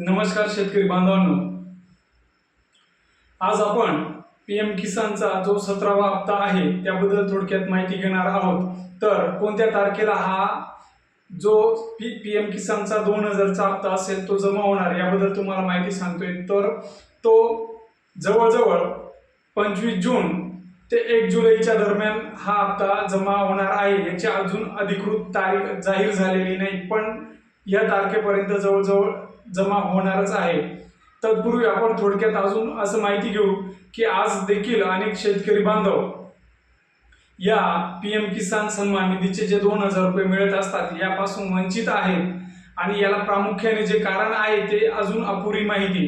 नमस्कार शेतकरी बांधवांनो. आज आपण पी एम किसानचा जो सतरावा हप्ता आहे त्याबद्दल थोडक्यात माहिती घेणार आहोत. तर कोणत्या तारखेला हा जो पी पी एम किसानचा दोन हजारचा हप्ता असेल तो जमा होणार याबद्दल तुम्हाला माहिती सांगतोय. तर तो जवळजवळ पंचवीस जून ते एक जुलैच्या दरम्यान हा हप्ता जमा होणार आहे याची अजून अधिकृत तारीख जाहीर झालेली नाही पण या तारखेपर्यंत जवळजवळ जमा होणारच आहे. तत्पूर्वी आपण थोडक्यात अजून असं माहिती घेऊ की आज देखील अनेक शेतकरी बांधव या पी एम किसान सन्मान निधीचे जे दोन हजार रुपये मिळत असतात यापासून वंचित आहेत आणि याला प्रामुख्याने जे कारण आहे ते अजून अपुरी माहिती.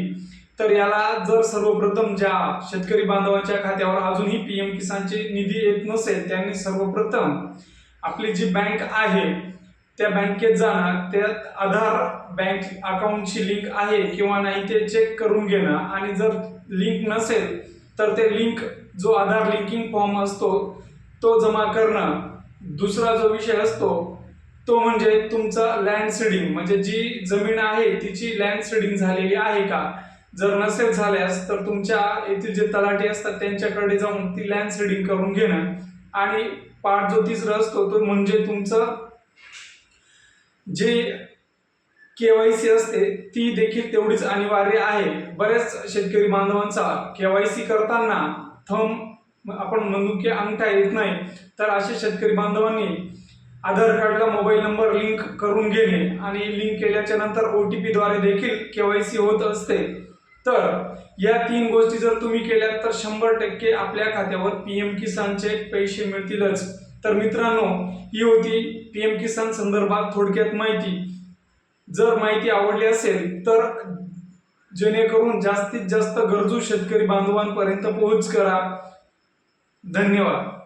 तर याला जर सर्वप्रथम ज्या शेतकरी बांधवांच्या खात्यावर अजूनही पी एम किसानचे निधी येत नसेल त्यांनी सर्वप्रथम आपली जी बँक आहे त्या बँकेत जाणं त्यात आधार बँक अकाउंटची लिंक आहे किंवा नाही ते चेक करून घेणं आणि जर लिंक नसेल तर ते लिंक जो आधार लिंकिंग फॉर्म असतो तो जमा करणं. दुसरा जो विषय असतो तो म्हणजे तुमचा लँड सीडिंग म्हणजे जी जमीन आहे तिची लँड सीडिंग झालेली आहे का? जर नसेल झाल्यास तर तुमच्या येथील जे तलाठी असतात त्यांच्याकडे जाऊन ती लँड सीडिंग करून घेणं. आणि पार्ट जो तिसरा असतो तो म्हणजे तुमचं जे केवायसी असते ती देखील तेवढीच अनिवार्य आहे. बऱ्याच शेतकरी बांधवांचा केवायसी करताना थंब आपण म्हणू की अंगठा येत नाही. तर असे शेतकरी बांधवांनी आधार कार्डला मोबाईल नंबर लिंक करून घेणे आणि लिंक केल्याच्यानंतर ओ टी पीद्वारे देखील केवायसी होत असते. तर या तीन गोष्टी जर तुम्ही केल्या तर शंभर टक्के आपल्या खात्यावर पी एम किसानचे पैसे मिळतीलच. तर मित्रांनो ही होती पी एम किसान संदर्भात थोडक्यात माहिती. जर माहिती आवडली असेल तर जेणेकरून जास्तीत जास्त गरजू शेतकरी बांधवांपर्यंत पोहोच करा. धन्यवाद.